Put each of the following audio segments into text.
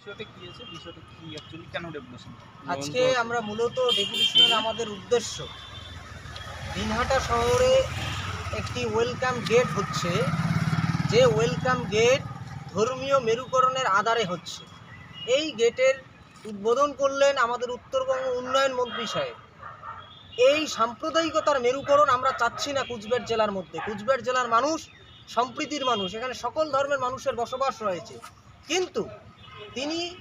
বিষয়টা কি আছে? বিষয়টা কি অ্যাকচুয়ালি কেন রেভলিউশন আজকে আমরা মূলত ডেপুটেশনের আমাদের উদ্দেশ্য। দিনহাটা শহরে একটি ওয়েলকাম গেট হচ্ছে যে ওয়েলকাম গেট ধর্মীয় মেরুকরণের আধারে হচ্ছে। এই গেটের উদ্বোধন করলেন আমাদের উত্তরবঙ্গ উন্নয়ন মন্ত্রী সাহেব। এই সাম্প্রদায়িকতার মেরুকরণ আমরা চাচ্ছি না কুচবিহার জেলার মধ্যে। কুচবিহার জেলার মানুষ সম্প্রীতির মানুষ। এখানে সকল ধর্মের মানুষের বসবাস রয়েছে। কিন্তু তিনি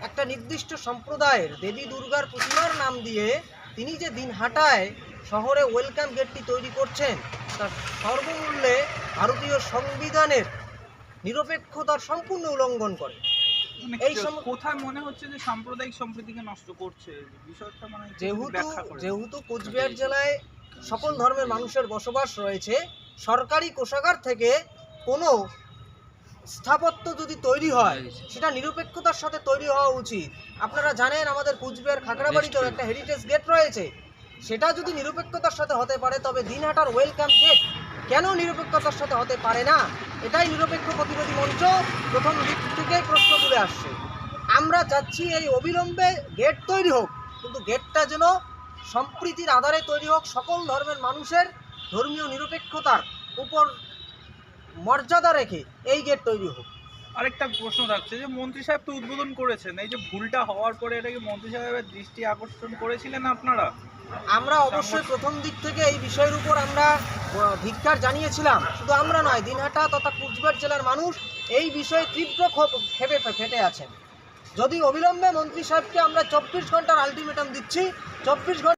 একটা নির্দিষ্ট সম্প্রদায়ের দেবী দুর্গার প্রতিমার নাম দিয়ে তিনি যে দিন দিনহাটায় শহরে ওয়েলকাম গেটটি তৈরি করছেন তার সর্বমূল্যে ভারতীয় সংবিধানের নিরপেক্ষতার সম্পূর্ণ উল্লঙ্ঘন করে। এই এই কোথায় মনে হচ্ছে যে সাম্প্রদায়িক সম্প্রীতিকে নষ্ট করছে? বিষয়টা মানে যেহেতু যেহেতু কোচবিহার জেলায় সকল ধর্মের মানুষের বসবাস রয়েছে সরকারি কোষাগার থেকে কোনো স্থাপত্য যদি তৈরি হয় সেটা নিরপেক্ষতার সাথে তৈরি হওয়া উচিত। আপনারা জানেন আমাদের কুচবিহার খাগড়াবাড়িতেও একটা হেরিটেজ গেট রয়েছে। সেটা যদি নিরপেক্ষতার সাথে হতে পারে তবে দিনহাটার ওয়েলকাম গেট কেন নিরপেক্ষতার সাথে হতে পারে না? এটাই নিরপেক্ষ প্রতিবাদী মঞ্চ প্রথম দিক থেকেই প্রশ্ন তুলে আসছে। আমরা চাচ্ছি এই অবিলম্বে গেট তৈরি হোক কিন্তু গেটটা যেন সম্প্রীতির আধারে তৈরি হোক সকল ধর্মের মানুষের ধর্মীয় নিরপেক্ষতার উপর মর্যাদা রেখে এই গেট তৈরি হোক। আরেকটা প্রশ্ন থাকছে যে মন্ত্রী সাহেব তো উদ্বোধন করেছেন। এই যে ভুলটা হওয়ার পরে এটাকে মন্ত্রী সাহেবের দৃষ্টি আকর্ষণ করেছিলেন আপনারা? আমরা অবশ্যই প্রথম দিক থেকে এই বিষয়ের উপর আমরা ধিক্কার জানিয়েছিলাম। শুধু আমরা নয় দিনহাটা তথা কুচবিহার জেলার মানুষ এই বিষয়ে তীব্র ক্ষোভ ক্ষেপে ফেটে আছেন। যদি অবিলম্বে মন্ত্রী সাহেবকে আমরা চব্বিশ ঘণ্টার আলটিমেটাম দিচ্ছি চব্বিশ ঘণ্টা